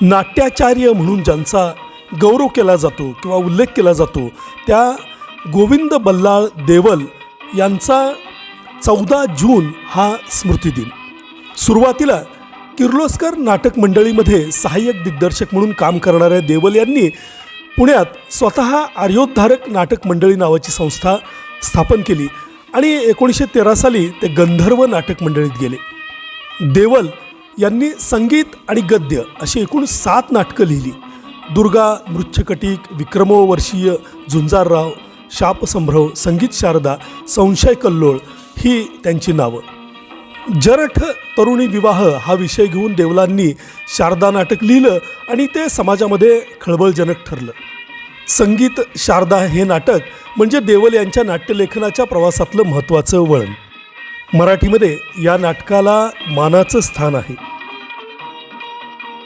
नाट्याचार्य म्हणून ज्यांचा गौरव केला जातो किंवा उल्लेख केला जातो त्या गोविंद बल्लाळ देवल यांचा चौदा जून हा स्मृतिदिन सुरुवातीला किर्लोस्कर नाटक मंडळीमध्ये सहाय्यक दिग्दर्शक म्हणून काम करणाऱ्या देवल यांनी पुण्यात स्वतः आर्योद्धारक नाटक मंडळी नावाची संस्था स्थापन केली आणि एकोणीसशे तेरा साली ते गंधर्व नाटक मंडळीत गेले. देवल यांनी संगीत आणि गद्य अशी एकूण सात नाटकं लिहिली. दुर्गा मृच्छकटिक विक्रमोवर्षीय झुंजारराव शापसंभ्रव संगीत शारदा संशय कल्लोळ ही त्यांची नावं. जरठ तरुणी विवाह हा विषय घेऊन देवलांनी शारदा नाटक लिहिलं आणि ते समाजामध्ये खळबळजनक ठरलं. संगीत शारदा हे नाटक म्हणजे देवल यांच्या नाट्यलेखनाच्या प्रवासातलं महत्त्वाचं वळण. मराठीमध्ये या नाटकाला मानाचं स्थान आहे.